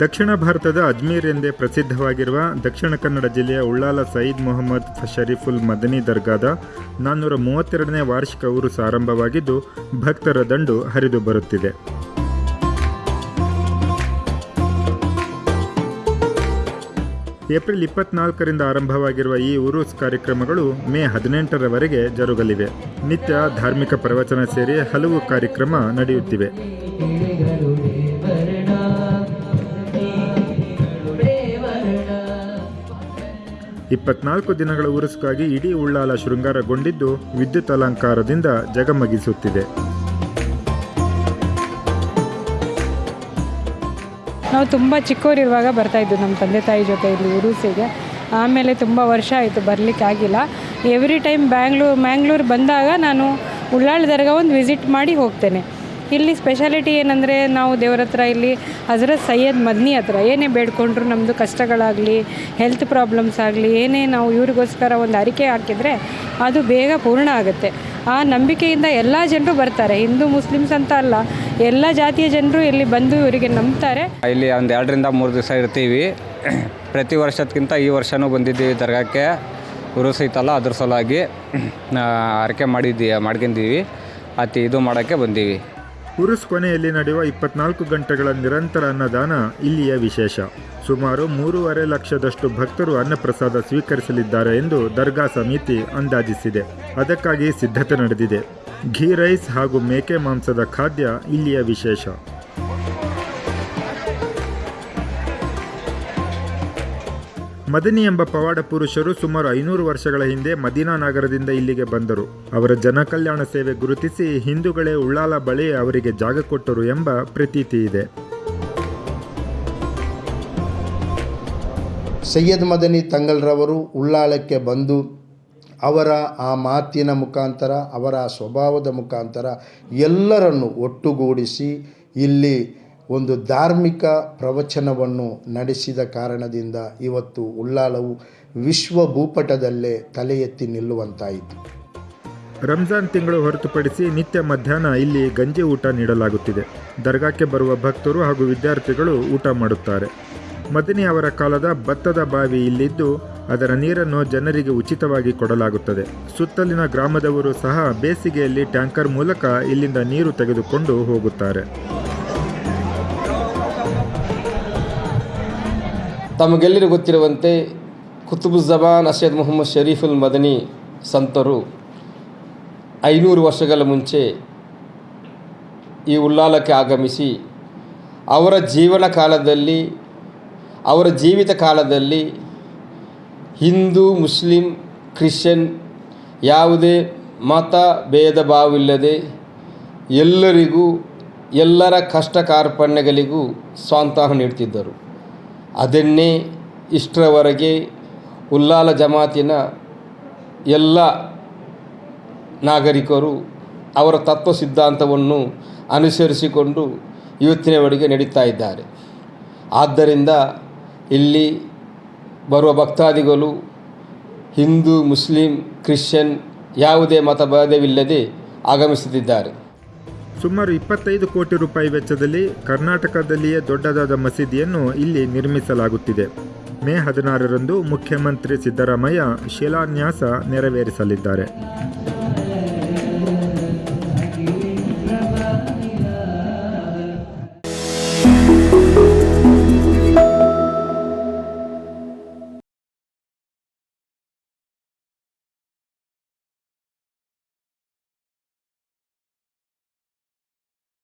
ದಕ್ಷಿಣ ಭಾರತದ ಅಜ್ಮೀರ್ ಎಂದೇ ಪ್ರಸಿದ್ಧವಾಗಿರುವ ದಕ್ಷಿಣ ಕನ್ನಡ ಜಿಲ್ಲೆಯ ಉಳ್ಳಾಲ ಸಯೀದ್ ಮೊಹಮ್ಮದ್ ಶರೀಫುಲ್ ಮದನಿ ದರ್ಗಾದ ನಾನ್ನೂರ ಮೂವತ್ತೆರಡನೇ ವಾರ್ಷಿಕ ಉರುಸು ಆರಂಭವಾಗಿದ್ದು ಭಕ್ತರ ದಂಡು ಹರಿದು ಬರುತ್ತಿದೆ. ಏಪ್ರಿಲ್ ಇಪ್ಪತ್ನಾಲ್ಕರಿಂದ ಆರಂಭವಾಗಿರುವ ಈ ಉರುಸ್ ಕಾರ್ಯಕ್ರಮಗಳು ಮೇ ಹದಿನೆಂಟರವರೆಗೆ ಜರುಗಲಿವೆ. ನಿತ್ಯ ಧಾರ್ಮಿಕ ಪ್ರವಚನ ಸೇರಿ ಹಲವು ಕಾರ್ಯಕ್ರಮ ನಡೆಯುತ್ತಿವೆ. ಇಪ್ಪತ್ನಾಲ್ಕು ದಿನಗಳ ಉರುಸುಗಾಗಿ ಇಡೀ ಉಳ್ಳಾಲ ಶೃಂಗಾರಗೊಂಡಿದ್ದು ವಿದ್ಯುತ್ ಅಲಂಕಾರದಿಂದ ಜಗಮಗಿಸುತ್ತಿದೆ. ನಾವು ತುಂಬ ಚಿಕ್ಕವರಿರುವಾಗ ಬರ್ತಾಯಿದ್ದು ನಮ್ಮ ತಂದೆ ತಾಯಿ ಜೊತೆ ಇಲ್ಲಿ ಉರುಸಿಗೆ. ಆಮೇಲೆ ತುಂಬ ವರ್ಷ ಆಯಿತು ಬರಲಿಕ್ಕೆ ಆಗಿಲ್ಲ. ಎವ್ರಿ ಟೈಮ್ ಬ್ಯಾಂಗ್ಳೂರು, ಮ್ಯಾಂಗ್ಳೂರು ಬಂದಾಗ ನಾನು ಉಳ್ಳಾಳ ದರ್ಗಾ ಒಂದು ವಿಸಿಟ್ ಮಾಡಿ ಹೋಗ್ತೇನೆ. ಇಲ್ಲಿ ಸ್ಪೆಷಾಲಿಟಿ ಏನಂದರೆ ನಾವು ದೇವರ ಹತ್ರ ಇಲ್ಲಿ ಹಜರತ್ ಸೈಯದ್ ಮದ್ನಿ ಹತ್ರ ಏನೇ ಬೇಡ್ಕೊಂಡ್ರು ನಮ್ಮದು ಕಷ್ಟಗಳಾಗಲಿ ಹೆಲ್ತ್ ಪ್ರಾಬ್ಲಮ್ಸ್ ಆಗಲಿ, ಏನೇ ನಾವು ಇವ್ರಿಗೋಸ್ಕರ ಒಂದು ಅರಿಕೆ ಹಾಕಿದರೆ ಅದು ಬೇಗ ಪೂರ್ಣ ಆಗುತ್ತೆ. ಆ ನಂಬಿಕೆಯಿಂದ ಎಲ್ಲ ಜನರು ಬರ್ತಾರೆ. ಹಿಂದೂ ಮುಸ್ಲಿಮ್ಸ್ ಅಂತ ಅಲ್ಲ, ಎಲ್ಲ ಜಾತಿಯ ಜನರು ಇಲ್ಲಿ ಬಂದು ಇವರಿಗೆ ನಂಬ್ತಾರೆ. ಇಲ್ಲಿ ಒಂದು ಎರಡರಿಂದ ಮೂರು ದಿವಸ ಇರ್ತೀವಿ. ಪ್ರತಿ ವರ್ಷಕ್ಕಿಂತ ಈ ವರ್ಷವೂ ಬಂದಿದ್ದೀವಿ ದರ್ಗಾಕ್ಕೆ. ಉರುಸೈತಲ್ಲ, ಅದ್ರ ಸಲುವಾಗಿ ಅರಿಕೆ ಮಾಡಿದ್ದೀವಿ ಮಾಡ್ಕೊಂಡಿದ್ದೀವಿ. ಅತಿ ಇದು ಮಾಡೋಕ್ಕೆ ಬಂದೀವಿ. ಉರುಸ್ ಕೊನೆಯಲ್ಲಿ ನಡೆಯುವ ಇಪ್ಪತ್ನಾಲ್ಕು ಗಂಟೆಗಳ ನಿರಂತರ ಅನ್ನದಾನ ಇಲ್ಲಿಯ ವಿಶೇಷ. ಸುಮಾರು ಮೂರುವರೆ ಲಕ್ಷದಷ್ಟು ಭಕ್ತರು ಅನ್ನಪ್ರಸಾದ ಸ್ವೀಕರಿಸಲಿದ್ದಾರೆ ಎಂದು ದರ್ಗಾ ಸಮಿತಿ ಅಂದಾಜಿಸಿದೆ. ಅದಕ್ಕಾಗಿ ಸಿದ್ಧತೆ ನಡೆದಿದೆ. ಘೀ ರೈಸ್ ಹಾಗೂ ಮೇಕೆ ಮಾಂಸದ ಖಾದ್ಯ ಇಲ್ಲಿಯ ವಿಶೇಷ. ಮದನಿ ಎಂಬ ಪವಾಡ ಪುರುಷರು ಸುಮಾರು ಐನೂರು ವರ್ಷಗಳ ಹಿಂದೆ ಮದೀನಾ ನಗರದಿಂದ ಇಲ್ಲಿಗೆ ಬಂದರು. ಅವರ ಜನಕಲ್ಯಾಣ ಸೇವೆ ಗುರುತಿಸಿ ಹಿಂದೂಗಳೇ ಉಳ್ಳಾಲ ಬಳಿ ಅವರಿಗೆ ಜಾಗ ಕೊಟ್ಟರು ಎಂಬ ಪ್ರತೀತಿ ಇದೆ. ಸೈಯದ್ ಮದನಿ ತಂಗಲ್ರವರು ಉಳ್ಳಾಳಕ್ಕೆ ಬಂದು ಅವರ ಆ ಮಾತಿನ ಮುಖಾಂತರ, ಅವರ ಸ್ವಭಾವದ ಮುಖಾಂತರ ಎಲ್ಲರನ್ನು ಒಟ್ಟುಗೂಡಿಸಿ ಇಲ್ಲಿ ಒಂದು ಧಾರ್ಮಿಕ ಪ್ರವಚನವನ್ನು ನಡೆಸಿದ ಕಾರಣದಿಂದ ಇವತ್ತು ಉಳ್ಳಾಲವು ವಿಶ್ವ ಭೂಪಟದಲ್ಲೇ ತಲೆ ಎತ್ತಿ ನಿಲ್ಲುವಂತಾಯಿತು. ರಂಜಾನ್ ತಿಂಗಳು ಹೊರತುಪಡಿಸಿ ನಿತ್ಯ ಮಧ್ಯಾಹ್ನ ಇಲ್ಲಿ ಗಂಜಿ ಊಟ ನೀಡಲಾಗುತ್ತಿದೆ. ದರ್ಗಾಕ್ಕೆ ಬರುವ ಭಕ್ತರು ಹಾಗೂ ವಿದ್ಯಾರ್ಥಿಗಳು ಊಟ ಮಾಡುತ್ತಾರೆ. ಮದಿನಿ ಅವರ ಕಾಲದ ಭತ್ತದ ಬಾವಿ ಇಲ್ಲಿದ್ದು ಅದರ ನೀರನ್ನು ಜನರಿಗೆ ಉಚಿತವಾಗಿ ಕೊಡಲಾಗುತ್ತದೆ. ಸುತ್ತಲಿನ ಗ್ರಾಮದವರು ಸಹ ಬೇಸಿಗೆಯಲ್ಲಿ ಟ್ಯಾಂಕರ್ ಮೂಲಕ ಇಲ್ಲಿಂದ ನೀರು ತೆಗೆದುಕೊಂಡು ಹೋಗುತ್ತಾರೆ. ತಮಗೆಲ್ಲರಿಗೂ ಗೊತ್ತಿರುವಂತೆ ಕುತುಬುಜಬಾನ್ ಅಸದ್ ಮೊಹಮ್ಮದ್ ಶರೀಫುಲ್ ಮದನಿ ಸಂತರು ಐನೂರು ವರ್ಷಗಳ ಮುಂಚೆ ಈ ಉಲ್ಲಾಲಕ್ಕೆ ಆಗಮಿಸಿ ಅವರ ಜೀವನ ಕಾಲದಲ್ಲಿ, ಅವರ ಜೀವಿತ ಕಾಲದಲ್ಲಿ ಹಿಂದೂ, ಮುಸ್ಲಿಂ, ಕ್ರಿಶ್ಚಿಯನ್ ಯಾವುದೇ ಮತ ಭೇದ ಭಾವವಿಲ್ಲದೆ ಎಲ್ಲರಿಗೂ ಎಲ್ಲರ ಕಷ್ಟ ಕಾರ್ಪಣ್ಯಗಳಿಗೂ ಸ್ವಾಂತಾಹ ನೀಡ್ತಿದ್ದರು. ಅದನ್ನೇ ಇಷ್ಟರವರೆಗೆ ಉಲ್ಲಾಲ ಜಮಾತಿನ ಎಲ್ಲ ನಾಗರಿಕರು ಅವರ ತತ್ವ ಸಿದ್ಧಾಂತವನ್ನು ಅನುಸರಿಸಿಕೊಂಡು ಇವತ್ತಿನವರೆಗೆ ನಡೀತಾ ಇದ್ದಾರೆ. ಆದ್ದರಿಂದ ಇಲ್ಲಿ ಬರುವ ಭಕ್ತಾದಿಗಳು, ಹಿಂದೂ, ಮುಸ್ಲಿಂ, ಕ್ರಿಶ್ಚಿಯನ್ ಯಾವುದೇ ಮತಭೇದವಿಲ್ಲದೆ ಆಗಮಿಸುತ್ತಿದ್ದಾರೆ. ಸುಮಾರು ಇಪ್ಪತ್ತೈದು ಕೋಟಿ ರೂಪಾಯಿ ವೆಚ್ಚದಲ್ಲಿ ಕರ್ನಾಟಕದಲ್ಲಿಯೇ ದೊಡ್ಡದಾದ ಮಸೀದಿಯನ್ನು ಇಲ್ಲಿ ನಿರ್ಮಿಸಲಾಗುತ್ತಿದೆ. ಮೇ ಹದಿನಾರರಂದು ಮುಖ್ಯಮಂತ್ರಿ ಸಿದ್ದರಾಮಯ್ಯ ಶಿಲಾನ್ಯಾಸ ನೆರವೇರಿಸಲಿದ್ದಾರೆ.